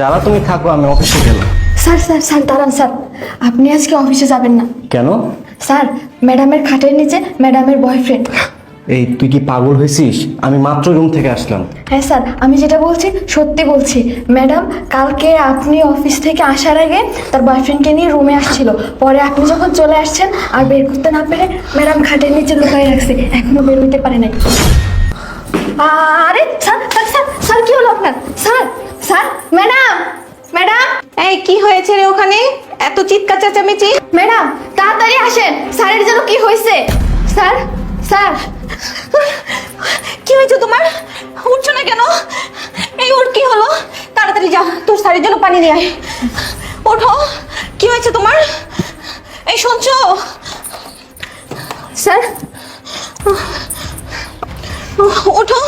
যারা তুমি থাকো আমি অফিসে গেলাম। স্যার স্যার স্যার দাঁড়ান স্যার। আপনি আজকে অফিসে যাবেন না। কেন? স্যার ম্যাডামের খাটের নিচে ম্যাডামের বয়ফ্রেন্ড এই তুই কি পাগল হয়েছিস? আমি মাত্র রুম থেকে আসলাম। হ্যাঁ স্যার আমি যেটা বলছি সত্যি বলছি। ম্যাডাম কালকে আপনি অফিস থেকে আসার আগে তার বয়ফ্রেন্ডকে নিয়ে রুমে আসছিল। পরে আপনি যখন চলে আসছেন আর বের করতে না পেরে ম্যাডাম খাটের নিচে লুকাই রাখছে। এখনও বের হইতে পারে নাই। আরে স্যার স্যার স্যার স্যার কি হলো আপনার? Sir sir madam madam. এই কি হয়েছে রে ওখানে? এত চিৎকার চেঁচামেচি? ম্যাডাম তাড়াতাড়ি আসেন। স্যারের জন্য কি হয়েছে? Sir sir. কি হয়েছে তোমার? উঠছো না কেন? এই ওর কি হলো? তাড়াতাড়ি যা তোর শাড়ির জন্য পানি নিয়ে আয়। ওঠো। কি হয়েছে তোমার? এই শুনছো? স্যার। ওঠো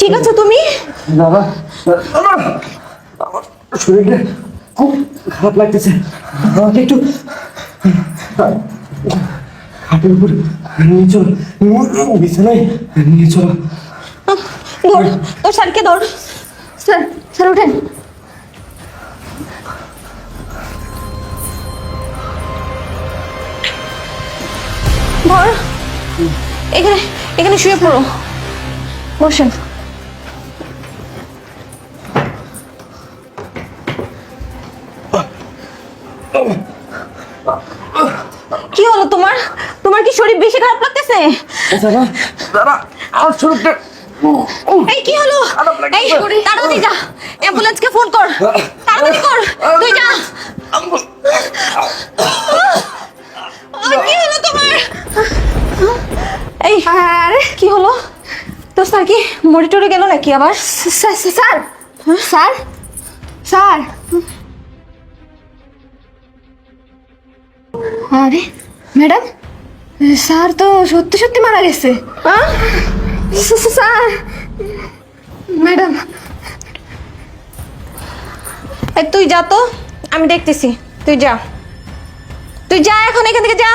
ঠিক আছে তুমি? বাবা আমার শরীরটা খুব খারাপ লাগতেছে। আমাকে একটু খাটের উপর নিয়ে চল। বিছানায় নিয়ে চল। ধর তোর ধর। স্যার স্যার ধর এখানে এখানে শুয়ে পড়ো। বসেন। কি হলো তোমার? তোমার কি শরীর বেশি খারাপ লাগতেছে? দাদা দাদা আমার শরীরটা এই কি হলো? এই তাড়াতাড়ি যা। অ্যাম্বুলেন্সকে ফোন কর। তাড়াতাড়ি কর। তুই যা। কি হলো তোমার? এই আরে। কি হলো? তোর স্যার কি মরে টরে গেল নাকি আবার? Sir sir sir. স্যার? আরে ম্যাডাম? স্যার তো সত্যি সত্যি মারা গেছে। হ্যাঁ? স্যার। ম্যাডাম। এই তুই যা তো আমি দেখতেছি। তুই যা। তুই যা এখন এখান থেকে যা।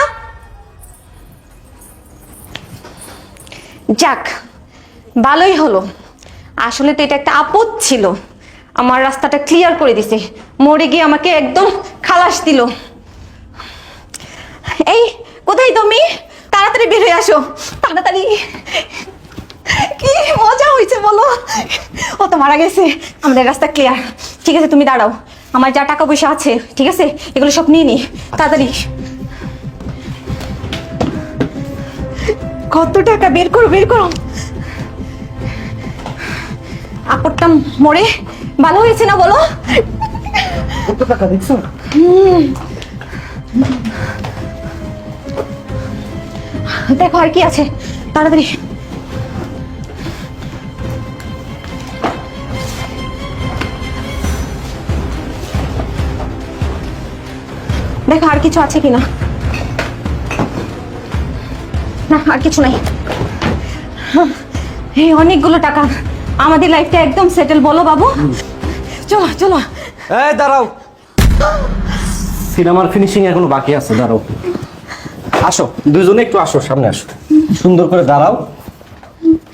যাক ভালোই হলো। আসলে তো এটা একটা আপদ ছিল। আমার রাস্তাটা ক্লিয়ার করে দিছে। মরে গিয়ে আমাকে একদম খালাস দিল। এই, কোথায় তুমি? তাড়াতাড়ি বের হয়ে আসো। তাড়াতাড়ি। কি মজা হয়েছে বলো। ও তো মারা গেছে। আমাদের রাস্তা ক্লিয়ার ঠিক আছে, তুমি দাঁড়াও। আমার যা টাকা পয়সা আছে, ঠিক আছে? এগুলো সব নিয়ে নি। তাড়াতাড়ি। কত টাকা? বের করো বের করো। আপরটা মরে। ভালো হয়েছে না বলো? কত টাকা দেখছ? দেখো আর কি আছে। তাড়াতাড়ি। দেখো আর কিছু আছে কিনা। না আর কিছু নাই। অনেকগুলো টাকা। আমাদের লাইফটা একদম সেটেল বলো বাবু। চলো চলো। এই, দাঁড়াও। সিনেমার ফিনিশিং এখনও বাকি আছে, দাঁড়াও। আসো, দুজনে একটু আসো, সামনে আসো। সুন্দর করে দাঁড়াও।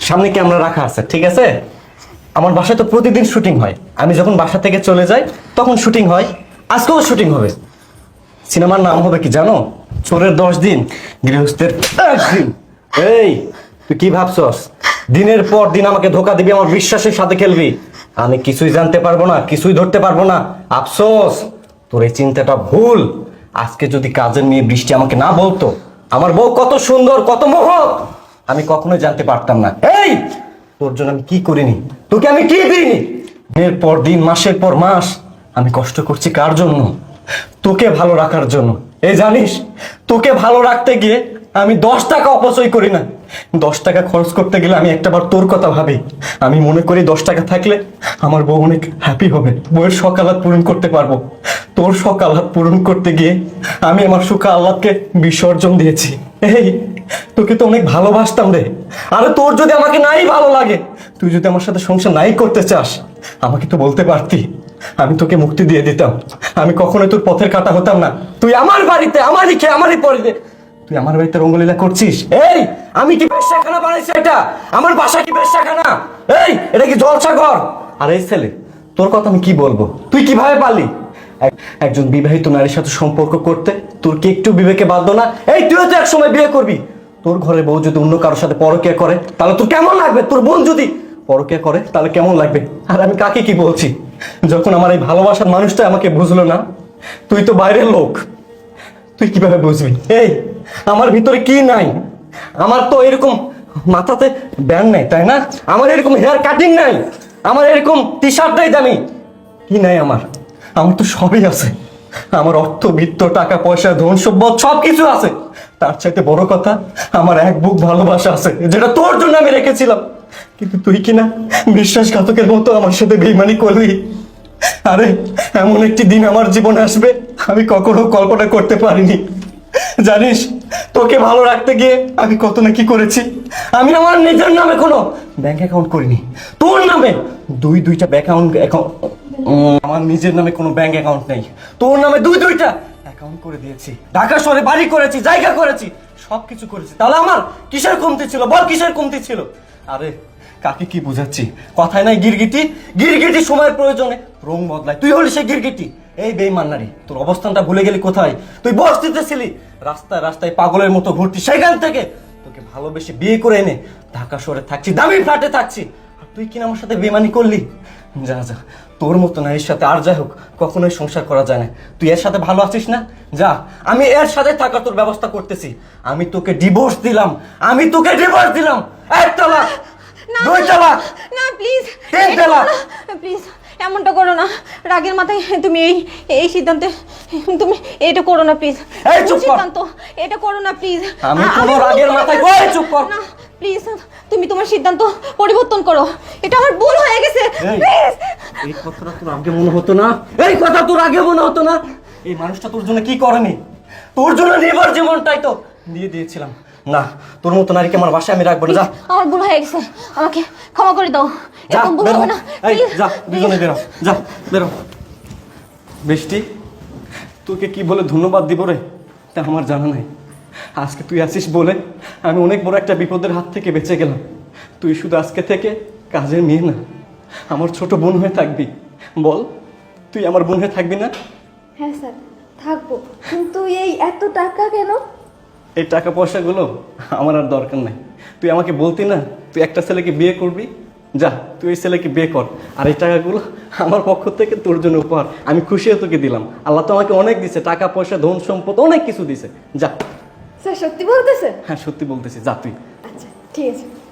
সামনে ক্যামেরা রাখা আছে, ঠিক আছে? আমার বাসায় তো প্রতিদিন শুটিং হয়। আমি যখন বাসা থেকে চলে যাই, তখন শুটিং হয়। আজকেও শুটিং হবে। সিনেমার নাম হবে কি জানো? চোরের দশ দিন, গৃহস্থের এই তুই কি ভাবছস? দিনের পর দিন আমাকে ধোকা দিবি, আমার বিশ্বাসের সাথে খেলবি। আমি কিছুই জানতে পারব না, কিছুই ধরতে পারব না। আফসোস, তোর এই চিন্তাটা ভুল। আজকে যদি কাজের মেয়ে বৃষ্টি আমাকে না বলতো, আমার বউ কত সুন্দর, কত মোহক আমি কখনোই জানতে পারতাম না। এই, তোর জন্য আমি কি করিনি? তোকে আমি কি দিইনি? দিনের পর দিন, মাসের পর মাস, আমি কষ্ট করছি কার জন্য? তোকে ভালো রাখার জন্য। এই জানিস, তোকে ভালো রাখতে গিয়ে আমি দশ টাকা অপচয় করি না। দশ টাকা খরচ করতে গেলে আমি একটাবার তোর কথা ভাবি। আমি মনে করি দশ টাকা থাকলে আমার বউ অনেক হ্যাপি হবে। বউয়ের সকালাত পূরণ করতে পারব। তোর সকালাত পূরণ করতে গিয়ে আমি আমার সুখা আল্লাহকে বিসর্জন দিয়েছি। এই, তোকে তো অনেক ভালোবাসতাম রে। আরে তোর যদি আমাকে নাই ভালো লাগে, তুই যদি আমার সাথে সংসার নাই করতে চাস, আমাকে তো বলতে পারতি। আমি তোকে মুক্তি দিয়ে দিতাম। আমি কখনোই তোর পথের কাটা হতাম না। তুই আমার বাড়িতে, আমারই খেয়ে, আমারই পরে তুই আমার বাড়িতে রঙ্গলীলা করছিস? এই, আমি কি বেশ্যাখানা বানাইছি এটা? আমার বাসা কি বেশ্যাখানা? এই, এটা কি জলসা ঘর আর এই ছেলে, তোর কথা আমি কি বলব? তুই কীভাবে পারলি? একজন বিবাহিত নারীর সাথে সম্পর্ক করতে তোর কি একটু বিবেকে বাধ্য না? এই, তুইও তো এক সময় বিয়ে করবি। তোর ঘরের বউ যদি অন্য কারোর সাথে পরকিয়া করে, তাহলে তোর কেমন লাগবে? তোর বোন যদি পরকিয়া করে, তাহলে কেমন লাগবে? আর আমি কাকে কি বলছি? যখন আমার এই ভালোবাসার মানুষটা আমাকে বুঝলো না, তুই তো বাইরের লোক। তুই কীভাবে বুঝবি? এই আমার ভিতরে কি নাই? আমার তো এরকম মাথাতে ব্যান্ড নাই, তাই না? আমার এরকম হেয়ার কাটিং নাই। আমার এরকম টি শার্ট নাই দামি। কি নাই আমার? আমার তো সবই আছে। আমার অর্থ, বিত্ত, টাকা, পয়সা, ধন, সম্পদ সব কিছু আছে। তার চাইতে বড় কথা, আমার এক বুক ভালোবাসা আছে, যেটা তোর জন্য আমি রেখেছিলাম। কিন্তু তুই কিনা বিশ্বাসঘাতকের মতো আমার সাথে বেইমানি করলি? আরে, এমন একটি দিন আমার জীবনে আসবে, আমি কখনো কল্পনা করতে পারিনি। জানিস, তোকে ভালো রাখতে গিয়ে আমি কত না কি করেছি? আমি আমার নিজের নামে কোনো ব্যাংক অ্যাকাউন্ট করিনি। তোর নামে দুই দুইটা ব্যাংক অ্যাকাউন্ট আমার নিজের নামে কোনো ব্যাংক অ্যাকাউন্ট নেই। তোর নামে দুই দুইটা অ্যাকাউন্ট করে দিয়েছি। ঢাকা শহরে বাড়ি করেছি, জায়গা করেছি সব কিছু করেছি। তাহলে আমার কিসের কমতি ছিল? বল কিসের কমতি ছিল? আরে, কাকে কি বুঝাচ্ছি? কথায় নাই গিরগিটি। গিরগিটি সময়ের প্রয়োজনে রং বদলায়। তুই হলি সে গিরগিটি। এই বেইমান্নারি তোর অবস্থানটা ভুলে গেলি কোথায়? তুই বস্তিতে ছিলি। রাস্তায় রাস্তায় পাগলের মতো ঘুরতি। সেখান থেকে তোকে ভালোবেসে বিয়ে করে এনে ঢাকা শহরে থাকছি দামি ফ্ল্যাটে থাকছি। আর তুই কিনা আমার সাথে বেমানি করলি? যা যা তোর মতো নারীর সাথে আর যাই হোক কখনোই সংসার করা যায় না। তুই এর সাথে ভালো আছিস না? যা আমি এর সাথে থাকার তোর ব্যবস্থা করতেছি। আমি তোকে ডিভোর্স দিলাম। আমি তোকে ডিভোর্স দিলাম। এক তালাক দুই তালাক না প্লিজ তিন তালাক। প্লিজ এমনটা করো না। রাগের মাথায় তুমি এই এই সিদ্ধান্তে তুমি এটা করো না প্লিজ এই, চুপ কর। সিদ্ধান্ত এটা করো না প্লিজ আমি কোনো রাগের মাথায় ওই, চুপ কর। না প্লিজ তুমি তোমার সিদ্ধান্ত পরিবর্তন করো। এটা আমার ভুল হয়ে গেছে। প্লিজ এই কথাটা তোর আগে মনে হতো না? এই কথা তোর আগে মনে হতো না? এই মানুষটা তোর জন্য কি করেনি? তোর জন্য নির্ভর জীবনটাই তো। দিয়ে দিয়েছিলাম। না তোর মতো নারীকে আমার বাসায় আমি রাখব না। আমার ভুল হয়ে গেছে। আমাকে ক্ষমা করে দাও। এরকম ভুল বেরো হবে না এই যা দুজনে বেরো যা বেরো বৃষ্টি তোকে কি বলে ধন্যবাদ দিব রে? তা আমার জানা নাই। আজকে তুই আছিস বলে আমি অনেক বড় একটা বিপদের হাত থেকে বেঁচে গেলাম। তুই শুধু আজকে থেকে কাজের মেয়ে না আমার ছোট বোন হয়ে থাকবি। বল তুই আমার বোন হয়ে থাকবি না? হ্যাঁ স্যার থাকব। কিন্তু এই এত টাকা কেন? এই টাকা পয়সাগুলো আমার আর দরকার নাই। তুই আমাকে বলতি না তুই একটা ছেলেকে বিয়ে করবি? যা তুই এই ছেলেকে বিয়ে কর। আর এই টাকাগুলো আমার পক্ষ থেকে তোর জন্য উপহার। আমি খুশি হয়ে তোকে দিলাম। আল্লাহ তো আমাকে অনেক দিছে টাকা পয়সা ধন সম্পদ অনেক কিছু দিছে। যা। স্যার সত্যি বলতেছে হ্যাঁ সত্যি বলতেছি। যা তুই। আচ্ছা ঠিক আছে।